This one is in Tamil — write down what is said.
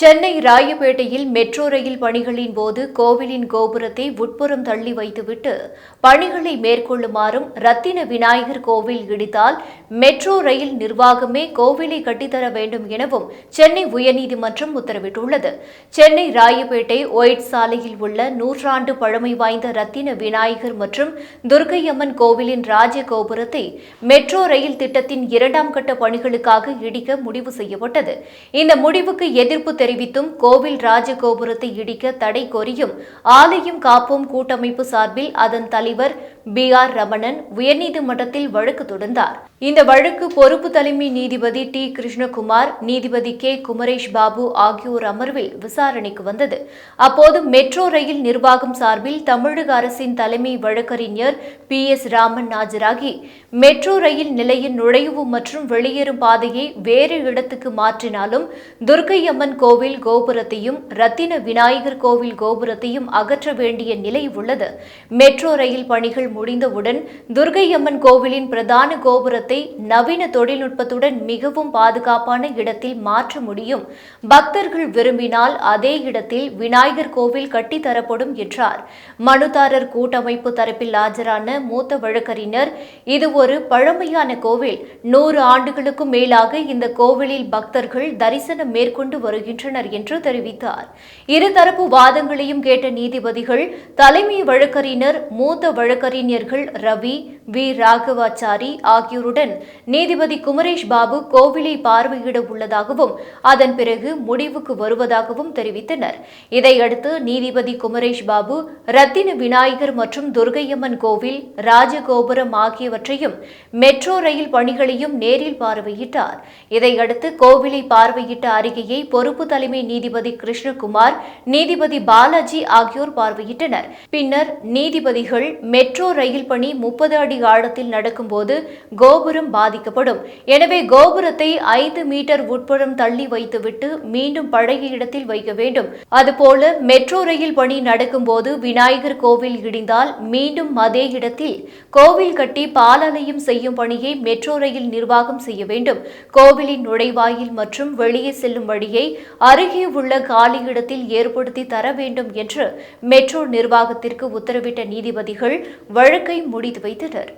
சென்னை ராயப்பேட்டையில் மெட்ரோ ரயில் பணிகளின் போது கோவிலின் கோபுரத்தை உட்புறம் தள்ளி வைத்துவிட்டு பணிகளை மேற்கொள்ளுமாறும் ரத்தின விநாயகர் கோவில் இடித்தால் மெட்ரோ ரயில் நிர்வாகமே கோவிலை கட்டித்தர வேண்டும் எனவும் சென்னை உயர்நீதிமன்றம் உத்தரவிட்டுள்ளது. சென்னை ராயப்பேட்டை ஒயிட் சாலையில் உள்ள நூற்றாண்டு பழமை வாய்ந்த ரத்தின விநாயகர் மற்றும் துர்க்கையம்மன் கோவிலின் ராஜ கோபுரத்தை மெட்ரோ ரயில் திட்டத்தின் இரண்டாம் கட்ட பணிகளுக்காக இடிக்க முடிவு செய்யப்பட்டது. இந்த முடிவுக்கு எதிர்ப்பு தெரிவித்தும் கோவில் ராஜகோபுரத்தை இடிக்க தடை கோரியும் ஆலயம் காப்போம் கூட்டமைப்பு சார்பில் அதன் தலைவர் பி ஆர் ரமணன் உயர்நீதிமன்றத்தில் வழக்கு தொடர்ந்தார் இந்த வழக்கு பொறுப்பு தலைமை நீதிபதி டி கிருஷ்ணகுமார் நீதிபதி கே குமரேஷ் பாபு ஆகியோர் அமர்வில் விசாரணைக்கு வந்தது. அப்போது மெட்ரோ ரயில் நிர்வாகம் சார்பில் தமிழக அரசின் தலைமை வழக்கறிஞர் பி எஸ் ராமன் ஆஜராகி மெட்ரோ ரயில் நிலையின் நுழைவு மற்றும் வெளியேறும் பாதையை வேறு இடத்துக்கு மாற்றினாலும் துர்க்கையம்மன் கோவில் கோபுரத்தையும் ரத்தின விநாயகர் கோவில் கோபுரத்தையும் அகற்ற வேண்டிய நிலை உள்ளது. மெட்ரோ ரயில் பணிகள் முடிந்தவுடன் துர்க்கையம்மன் கோவிலின் பிரதான கோபுரத்தை நவீன தொழில்நுட்பத்துடன் மிகவும் பாதுகாப்பான இடத்தில் மாற்ற முடியும். பக்தர்கள் விரும்பினால் அதே இடத்தில் விநாயகர் கோவில் கட்டித்தரப்படும் என்றார். மனுதாரர் கூட்டமைப்பு தரப்பில் ஆஜரான மூத்த வழக்கறிஞர் இது ஒரு பழமையான கோவில். நூறு ஆண்டுகளுக்கும் மேலாக இந்த கோவிலில் பக்தர்கள் தரிசனம் மேற்கொண்டு வருகின்றனர் என்று தெரிவித்தார். இருதரப்பு வாதங்களையும் கேட்ட நீதிபதிகள் தலைமை வழக்கறிஞர் மூத்த வழக்கறிஞர் வழக்கறிஞர்கள் ரவி வி. ராகவாச்சாரி ஆகியோருடன் நீதிபதி குமரேஷ் பாபு கோவிலை பார்வையிட உள்ளதாகவும் அதன் பிறகு முடிவுக்கு வருவதாகவும் தெரிவித்தனர். இதையடுத்து நீதிபதி குமரேஷ் பாபு ரத்தின விநாயகர் மற்றும் துர்கையம்மன் கோவில் ராஜகோபுரம் ஆகியவற்றையும் மெட்ரோ ரயில் பணிகளையும் நேரில் பார்வையிட்டார். இதையடுத்து கோவிலை பார்வையிட்ட அறிக்கையை பொறுப்பு தலைமை நீதிபதி கிருஷ்ணகுமார் நீதிபதி பாலாஜி ஆகியோர் பார்வையிட்டனர். பின்னர் நீதிபதிகள் மெட்ரோ ரயில் பணி முப்பது அடி ஆழத்தில் நடக்கும்போது கோபுரம் பாதிக்கப்படும். எனவே கோபுரத்தை ஐந்து மீட்டர் உட்புறம் தள்ளி வைத்துவிட்டு மீண்டும் பழைய இடத்தில் வைக்க வேண்டும். அதுபோல மெட்ரோ ரயில் பணி நடக்கும்போது விநாயகர் கோவில் இடிந்தால் மீண்டும் அதே இடத்தில் கோவில் கட்டி பாலாலயம் செய்யும் பணியை மெட்ரோ ரயில் நிர்வாகம் செய்ய வேண்டும். கோவிலின் நுழைவாயில் மற்றும் வெளியே செல்லும் வழியை அருகே உள்ள காலி இடத்தில் ஏற்படுத்தி தர வேண்டும் என்று மெட்ரோ நிர்வாகத்திற்கு உத்தரவிட்ட நீதிபதிகள் வழக்கை முடித்து வைத்தனர்.